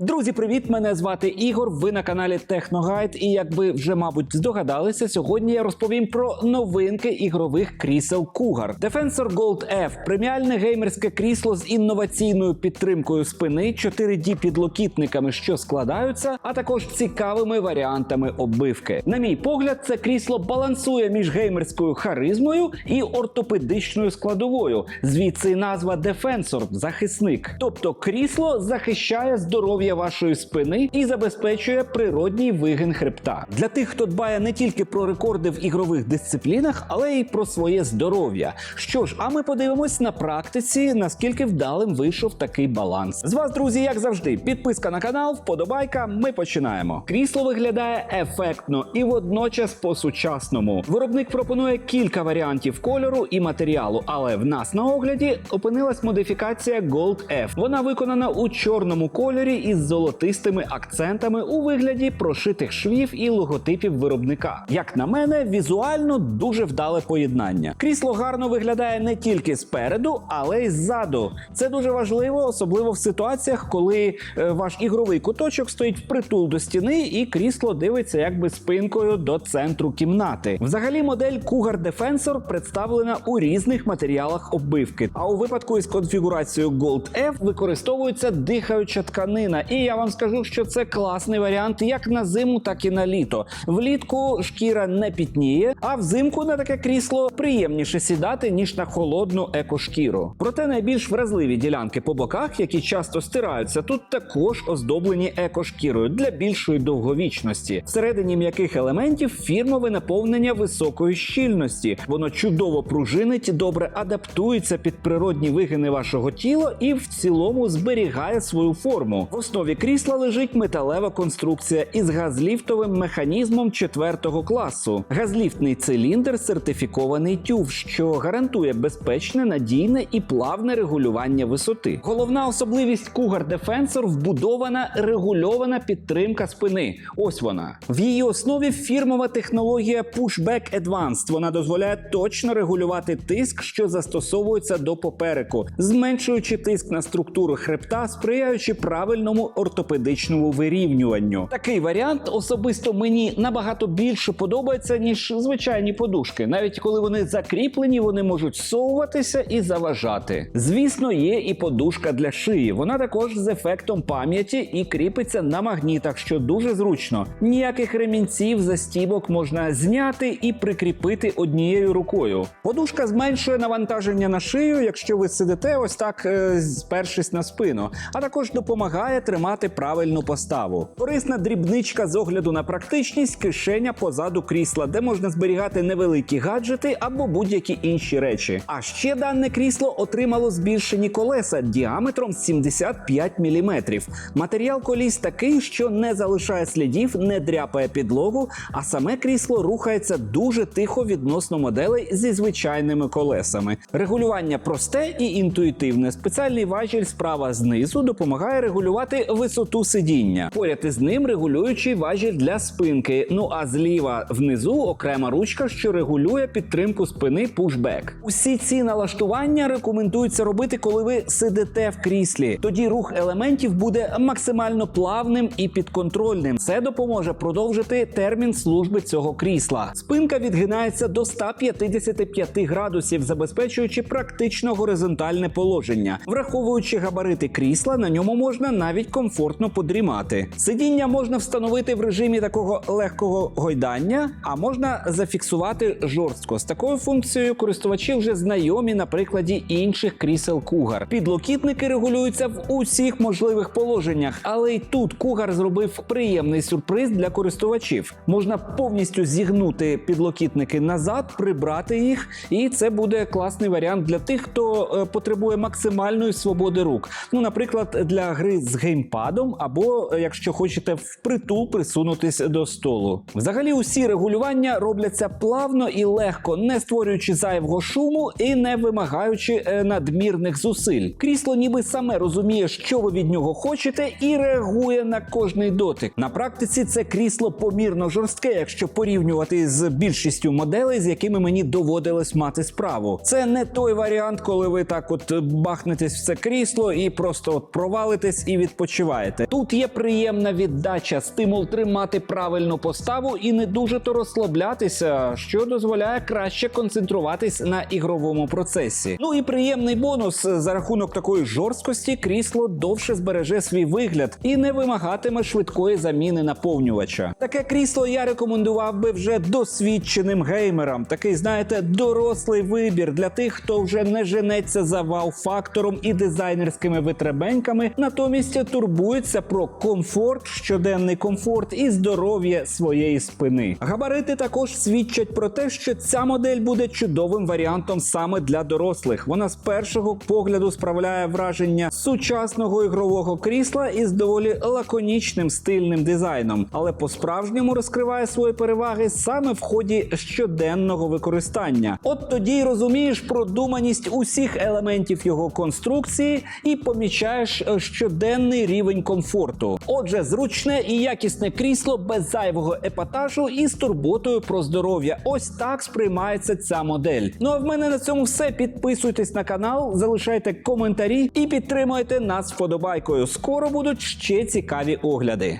Друзі, привіт! Мене звати Ігор. Ви на каналі Техногайд. І як ви вже, мабуть, здогадалися, сьогодні я розповім про новинки ігрових крісел Cougar. Defensor Gold F – преміальне геймерське крісло з інноваційною підтримкою спини, 4D підлокітниками, що складаються, а також цікавими варіантами оббивки. На мій погляд, це крісло балансує між геймерською харизмою і ортопедичною складовою. Звідси назва Defensor – захисник. Тобто крісло захищає здоров'я вашої спини і забезпечує природній вигин хребта. Для тих, хто дбає не тільки про рекорди в ігрових дисциплінах, але й про своє здоров'я. Що ж, а ми подивимось на практиці, наскільки вдалим вийшов такий баланс. З вас, друзі, як завжди, підписка на канал, вподобайка. Ми починаємо. Крісло виглядає ефектно і водночас по-сучасному. Виробник пропонує кілька варіантів кольору і матеріалу, але в нас на огляді опинилась модифікація Gold F. Вона виконана у чорному кольорі із золотистими акцентами у вигляді прошитих швів і логотипів виробника. Як на мене, візуально дуже вдале поєднання. Крісло гарно виглядає не тільки спереду, але й ззаду. Це дуже важливо, особливо в ситуаціях, коли е, ваш ігровий куточок стоїть впритул до стіни, і крісло дивиться якби спинкою до центру кімнати. Взагалі, модель Cougar Defensor представлена у різних матеріалах оббивки. А у випадку із конфігурацією Gold F використовується дихаюча тканина. І я вам скажу, що це класний варіант як на зиму, так і на літо. Влітку шкіра не пітніє, а взимку на таке крісло приємніше сідати ніж на холодну екошкіру. Проте найбільш вразливі ділянки по боках, які часто стираються, тут також оздоблені екошкірою для більшої довговічності. Всередині м'яких елементів фірмове наповнення високої щільності. Воно чудово пружинить, добре адаптується під природні вигини вашого тіла і в цілому зберігає свою форму. В основі крісла лежить металева конструкція із газліфтовим механізмом четвертого класу. Газліфтний циліндр сертифікований тюв, що гарантує безпечне, надійне і плавне регулювання висоти. Головна особливість Cougar Defensor вбудована регульована підтримка спини. Ось вона. В її основі фірмова технологія Pushback Advanced. Вона дозволяє точно регулювати тиск, що застосовується до попереку, зменшуючи тиск на структуру хребта, сприяючи правильному ортопедичному вирівнюванню. Такий варіант особисто мені набагато більше подобається ніж звичайні подушки. Навіть коли вони закріплені, вони можуть совуватися і заважати. Звісно, є і подушка для шиї. Вона також з ефектом пам'яті і кріпиться на магнітах, що дуже зручно. Ніяких ремінців застібок можна зняти і прикріпити однією рукою. Подушка зменшує навантаження на шию, якщо ви сидите ось так, е, спершись на спину, а також допомагає тримати правильну поставу. Корисна дрібничка з огляду на практичність, кишеня позаду крісла, де можна зберігати невеликі гаджети або будь-які інші речі. А ще дане крісло отримало збільшені колеса діаметром 75 мм. Матеріал коліс такий, що не залишає слідів, не дряпає підлогу, а саме крісло рухається дуже тихо відносно моделей зі звичайними колесами. Регулювання просте і інтуїтивне. Спеціальний важіль справа знизу допомагає регулювати висоту сидіння. Поряд із ним регулюючий важіль для спинки. Ну а зліва внизу окрема ручка, що регулює підтримку спини пушбек. Усі ці налаштування рекомендується робити, коли ви сидите в кріслі. Тоді рух елементів буде максимально плавним і підконтрольним. Це допоможе продовжити термін служби цього крісла. Спинка відгинається до 155 градусів, забезпечуючи практично горизонтальне положення. Враховуючи габарити крісла, на ньому можна навіть комфортно подрімати. Сидіння можна встановити в режимі такого легкого гойдання, а можна зафіксувати жорстко. З такою функцією користувачі вже знайомі на прикладі інших крісел Cougar. Підлокітники регулюються в усіх можливих положеннях, але й тут Cougar зробив приємний сюрприз для користувачів. Можна повністю зігнути підлокітники назад, прибрати їх, і це буде класний варіант для тих, хто е, потребує максимальної свободи рук. Ну, наприклад, для гри з геймпадом, або е, якщо хочете впритул присунутись до столу. Взагалі, усі регулювання робляться плавно і легко, не створюючи зайвого шуму і не вимагаючи е, надмірних зусиль. Крісло ніби саме розуміє, що ви від нього хочете, і реагує на кожний дотик. На практиці це крісло помірно жорстке, якщо порівнювати з більшістю моделей, з якими мені доводилось мати справу. Це не той варіант, коли ви так от бахнетесь в це крісло і просто от провалитесь і відпочинете відпочиваєте. Тут є приємна віддача, стимул тримати правильну поставу і не дуже то розслаблятися, що дозволяє краще концентруватись на ігровому процесі. Ну і приємний бонус за рахунок такої жорсткості крісло довше збереже свій вигляд і не вимагатиме швидкої заміни наповнювача. Таке крісло я рекомендував би вже досвідченим геймерам. Такий, знаєте, дорослий вибір для тих, хто вже не женеться за вау-фактором і дизайнерськими витребеньками, натомість турбується про комфорт, щоденний комфорт і здоров'я своєї спини. Габарити також свідчать про те, що ця модель буде чудовим варіантом саме для дорослих. Вона з першого погляду справляє враження сучасного ігрового крісла із доволі лаконічним стильним дизайном, але по-справжньому розкриває свої переваги саме в ході щоденного використання. От тоді й розумієш продуманість усіх елементів його конструкції і помічаєш е, щоденний рівень комфорту. Отже, зручне і якісне крісло без зайвого епатажу і з турботою про здоров'я. Ось так сприймається ця модель. Ну а в мене на цьому все. Підписуйтесь на канал, залишайте коментарі і підтримуйте нас вподобайкою. Скоро будуть ще цікаві огляди.